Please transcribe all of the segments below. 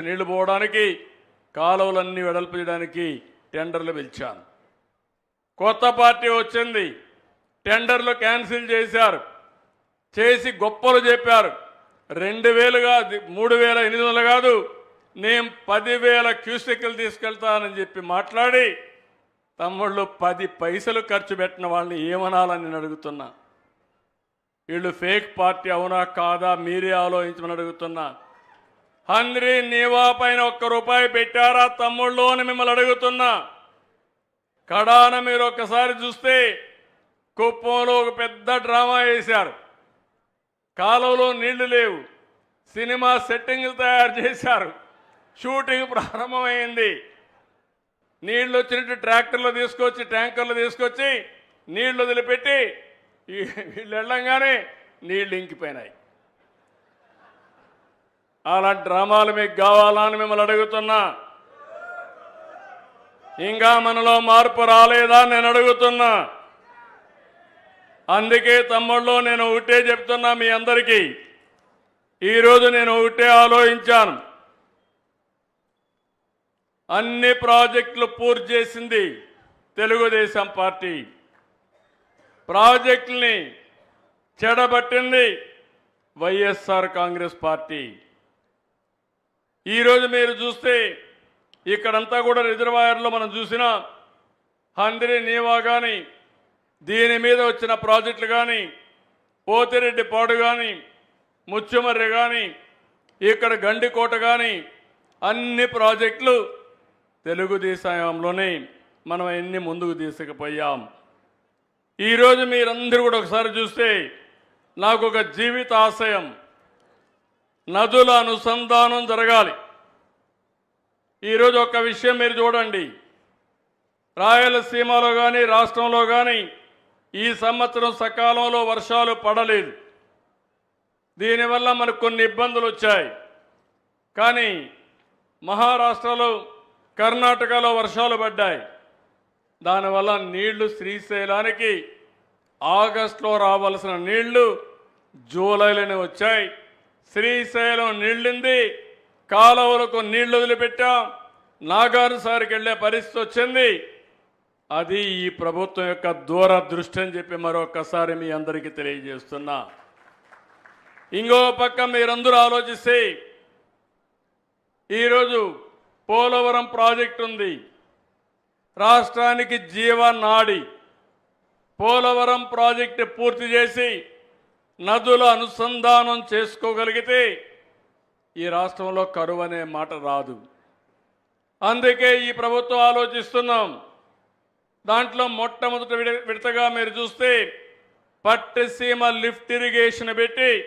నీళ్ళు పోవడానికి కాలువలన్నీ వెడల్పు చేయడానికి టెండర్లు పిలిచాను. కొత్త పార్టీ వచ్చింది. టెండర్లు క్యాన్సిల్ చేశారు. చేసి గొప్పలు చెప్పారు. రెండు వేలు కాదు మూడు వేల ఎనిమిది వందలు కాదు నేను పదివేల క్యూసెక్లు తీసుకెళ్తానని చెప్పి మాట్లాడి తమ్ముళ్ళు పది పైసలు ఖర్చు పెట్టిన వాళ్ళని ఏమనాలని నేను అడుగుతున్నా. వీళ్ళు ఫేక్ పార్టీ అవునా కాదా మీరే ఆలోచించమని అడుగుతున్నా. హంద్రి నీవా పైన ఒక్క రూపాయి పెట్టారా తమ్ముళ్ళు అని మిమ్మల్ని అడుగుతున్నా. కడాన మీరు ఒక్కసారి చూస్తే కుప్పంలో ఒక పెద్ద డ్రామా వేశారు. కాలువలో నీళ్ళు లేవు. సినిమా సెట్టింగ్లు తయారు చేశారు. షూటింగ్ ప్రారంభమైంది. నీళ్ళు వచ్చినట్టు ట్రాక్టర్లు తీసుకొచ్చి ట్యాంకర్లు తీసుకొచ్చి నీళ్ళు వదిలిపెట్టి వీళ్ళు వెళ్ళంగానే నీళ్ళు ఇంకిపోయినాయి. అలాంటి డ్రామాలు మీకు కావాలా అని మిమ్మల్ని అడుగుతున్నా. ఇంకా మనలో మార్పు రాలేదా నేను అడుగుతున్నా. అందుకే తమ్ముళ్ళు నేను ఒకటే చెప్తున్నా మీ అందరికీ. ఈరోజు నేను ఒకటే ఆలోచించాను. అన్ని ప్రాజెక్టులు పూర్తి చేసింది తెలుగుదేశం పార్టీ. ప్రాజెక్టుల్ని చెడబట్టింది వైఎస్ఆర్ కాంగ్రెస్ పార్టీ. ఈరోజు మీరు చూస్తే ఇక్కడంతా కూడా రిజర్వాయర్లో మనం చూసిన హందిరి నీవా కానీ దీని మీద వచ్చిన ప్రాజెక్టులు కానీ పోతిరెడ్డి పాడు కానీ ముచ్చుమర్రి కానీ ఇక్కడ గండికోట కానీ అన్ని ప్రాజెక్టులు తెలుగుదేశంలోనే మనం ఎన్ని ముందుకు తీసుకుపోయాం. ఈరోజు మీరందరూ కూడా ఒకసారి చూస్తే నాకు ఒక జీవిత ఆశయం నదుల అనుసంధానం జరగాలి. ఈరోజు ఒక విషయం మీరు చూడండి. రాయలసీమలో కానీ రాష్ట్రంలో కానీ ఈ సంవత్సరం సకాలంలో వర్షాలు పడలేదు. దీనివల్ల మనకు కొన్ని ఇబ్బందులు వచ్చాయి. కానీ మహారాష్ట్రలో కర్ణాటకలో వర్షాలు పడ్డాయి. దానివల్ల నీళ్ళు శ్రీశైలానికి ఆగస్టులో రావాల్సిన నీళ్ళు జూలైలోనే వచ్చాయి. శ్రీశైలం నీళ్ళింది. కాలువలకు నీళ్ళు వదిలిపెట్టాం. నాగారు వెళ్ళే పరిస్థితి వచ్చింది. అది ఈ ప్రభుత్వం యొక్క దూరదృష్టి అని చెప్పి మరొకసారి మీ అందరికీ తెలియజేస్తున్నా. ఇంకో పక్క మీరందరూ ఆలోచిస్తే ఈరోజు పోలవరం ప్రాజెక్టు ఉంది. రాష్ట్రానికి జీవనాడి పోలవరం ప్రాజెక్టు పూర్తి చేసి నదుల అనుసంధానం చేసుకోగలిగితే ఈ రాష్ట్రంలో కరువు అనే మాట రాదు. అందుకే ఈ ప్రభుత్వం ఆలోచిస్తున్నాం. దాంట్లో మొట్టమొదటి విడ- విడతగా మీరు చూస్తే పట్టిసీమ లిఫ్ట్ ఇరిగేషన్ పెట్టి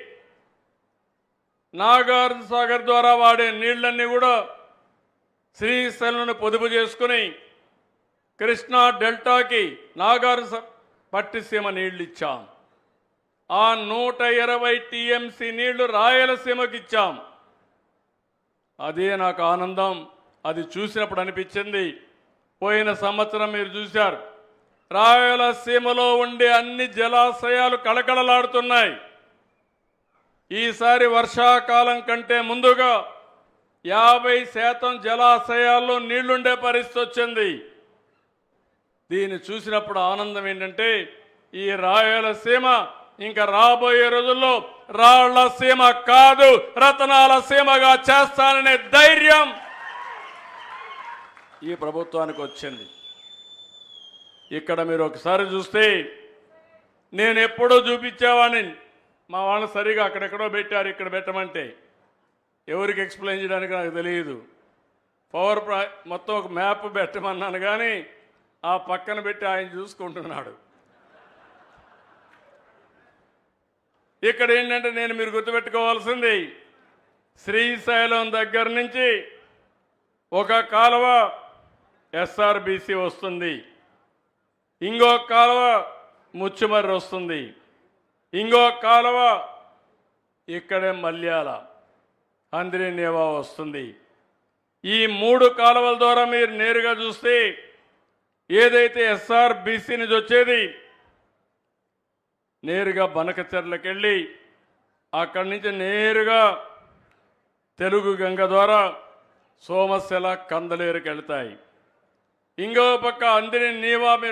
నాగార్జున సాగర్ ద్వారా వాడే నీళ్ళన్నీ కూడా శ్రీశైలంను పొదుపు చేసుకుని కృష్ణా డెల్టాకి నాగార్ పట్టిసీమ నీళ్ళు ఇచ్చాం ఆ నూట ఇరవై టీఎంసీ నీళ్ళు రాయలసీమకి ఇచ్చాం అదే నాకు ఆనందం. అది చూసినప్పుడు అనిపించింది. పోయిన సంవత్సరం మీరు చూశారు. రాయలసీమలో ఉండే అన్ని జలాశయాలు కళకళలాడుతున్నాయి. ఈసారి వర్షాకాలం కంటే ముందుగా యాభై శాతం జలాశయాల్లో నీళ్ళుండే పరిస్థితి వచ్చింది. దీన్ని చూసినప్పుడు ఆనందం ఏంటంటే ఈ రాయలసీమ ఇంకా రాబోయే రోజుల్లో రాళ్ళ సీమ కాదు రతనాల సీమగా చేస్తాననే ధైర్యం ఈ ప్రభుత్వానికి వచ్చింది. ఇక్కడ మీరు ఒకసారి చూస్తే నేను ఎప్పుడో చూపించేవాడిని. మా వాళ్ళు సరిగా అక్కడెక్కడో పెట్టారు ఇక్కడ పెట్టమంటే. ఎవరికి ఎక్స్ప్లెయిన్ చేయడానికి నాకు తెలియదు. పవర్ మొత్తం ఒక మ్యాప్ పెట్టమన్నాను కానీ ఆ పక్కన పెట్టి ఆయన చూసుకుంటున్నాడు. ఇక్కడ ఏంటంటే నేను మీరు గుర్తుపెట్టుకోవాల్సింది శ్రీశైలం దగ్గర నుంచి ఒక కాలువ ఎస్ఆర్బిసి వస్తుంది. ఇంకో కాలువ ముచ్చుమర్రి వస్తుంది. ఇంకో కాలువ ఇక్కడే మల్యాల అంద్రినేవా వస్తుంది. ఈ మూడు కాలువల ద్వారా మీరు నేరుగా చూస్తే ఏదైతే ఎస్ఆర్బిసి నుంచి వచ్చేది నేరుగా బనకచెర్లకు వెళ్ళి అక్కడి నుంచి నేరుగా తెలుగు గంగ ద్వారా సోమశిల కందలేరుకి వెళ్తాయి ఇంకో పక్క అందిని నీవా